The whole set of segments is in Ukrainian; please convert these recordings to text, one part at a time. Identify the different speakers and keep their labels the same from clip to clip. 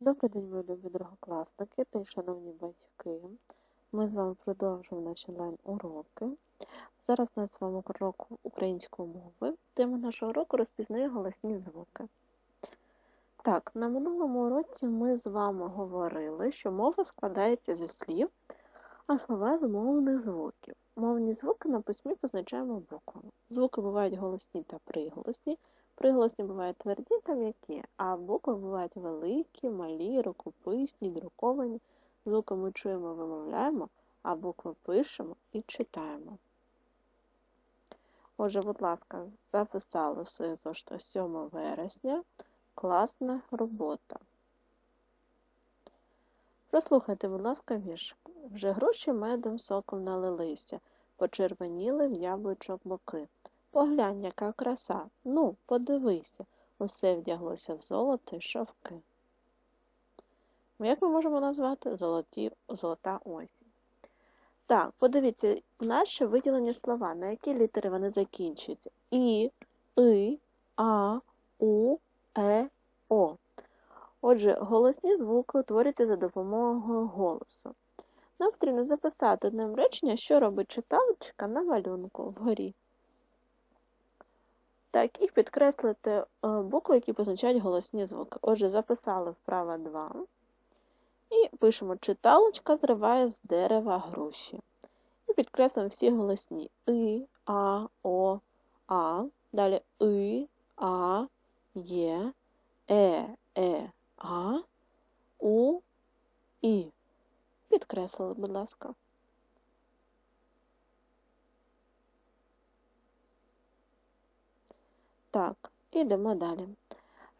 Speaker 1: Добрий день, мої любі другокласники та й шановні батьки. Ми з вами продовжуємо наші онлайн-уроки. Зараз у нас з вами урок української мови. Тема нашого уроку розпізнає голосні звуки. Так, на минулому уроці ми з вами говорили, що мова складається зі слів, а слова з мовних звуків. Мовні звуки на письмі позначаємо буквами. Звуки бувають голосні та приголосні. Приголосні бувають тверді та м'які, а букви бувають великі, малі, рукописні, друковані. Звуки ми чуємо, вимовляємо, а букви пишемо і читаємо. Отже, будь ласка, записали в своє зошито 7 вересня. Класна робота. Прослухайте, будь ласка, вірш. Вже гроші медом соком налилися, почервоніли в яблучок боки. Поглянь, яка краса. Ну, подивися, усе вдяглося в золото й шовки. Як ми можемо назвати золоті, золота осінь? Так, подивіться, у нас ще виділені слова, на які літери вони закінчуються. І, И, А, У, Е, О. Отже, голосні звуки утворюються за допомогою голосу. Нам потрібно записати одним речення, що робить читалочка на малюнку вгорі. Так, і підкреслити е, букви, які позначають голосні звуки. Отже, записали вправо 2. І пишемо читалочка зриває з дерева груші. І підкреслюємо всі голосні И, А, О, А. Далі И, А, Є, Е, Е, А, У, І. Підкреслили, будь ласка. Так, ідемо далі.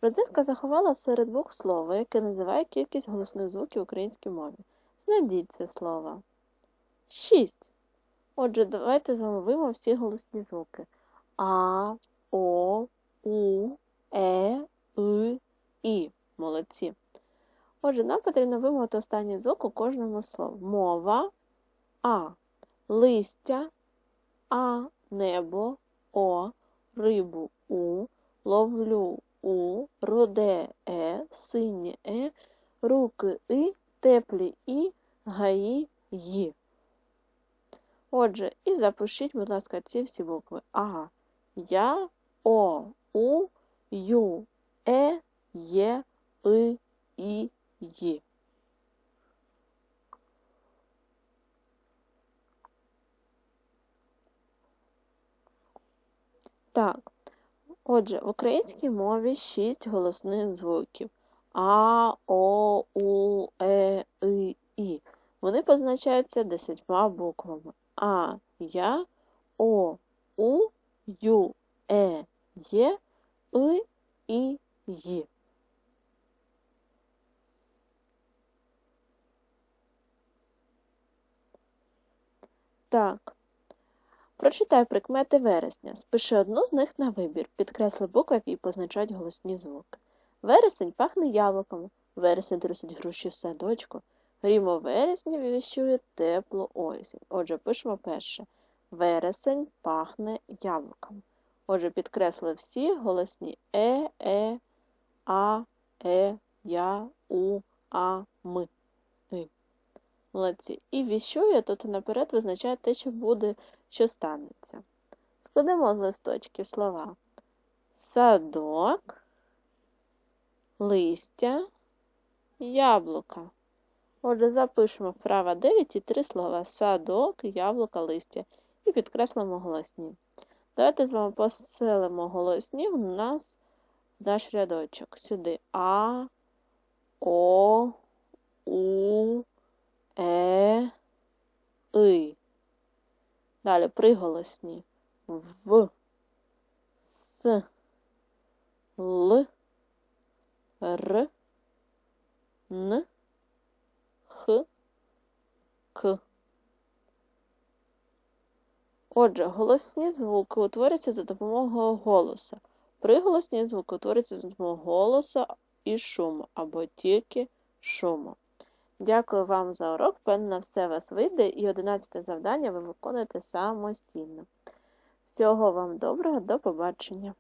Speaker 1: Родзинка заховала серед двох слова, яке називає кількість голосних звуків в українській мові. Знайдіть це слово. Шість. Отже, давайте з вами вимовимо всі голосні звуки. А, О, У, Е, И, І. Молодці. Отже, нам потрібно вимовити останній звук у кожному слові. Мова А. Листя, А, небо, О, рибу У, ловлю У, роде Е, синє Е, руки И, теплі І, гаї Ї. Отже, і запишіть, будь ласка, ці всі букви. А, Я, О, У, Ю, Е, Є, И, І, Ї. Так, отже, в українській мові шість голосних звуків А, О, У, Е, И, І. Вони позначаються десятьма буквами А, Я, О, У, Ю, Е, Є, И, І, Ї. Так. Прочитай прикмети вересня. Спиши одну з них на вибір. Підкресли букви, які позначають голосні звуки. Вересень пахне яблуками. Вересень трусить груші в садочку. Грімо вересня вівіщує теплу осінь. Отже, пишемо перше. Вересень пахне яблуками. Отже, підкресли всі голосні е, е, а, е, я, у, а, ми. Молодці. І віщує, тут наперед визначає те, що буде, що станеться. Складемо з листочків слова. Садок, листя, яблука. Отже, запишемо вправо 9 і три слова садок, яблука, листя. І підкреслимо голосні. Давайте з вами поселимо голосні у нас в наш рядочок. Сюди А, О, У. Е, И. Далі приголосні В, С, Л, Р, Н, Х, К. Отже, голосні звуки утворюються за допомогою голосу. Приголосні звуки утворюються за допомогою голосу і шуму, або тільки шуму. Дякую вам за урок. Певно, все у вас вийде, і 11 завдання ви виконуєте самостійно. Всього вам доброго, до побачення!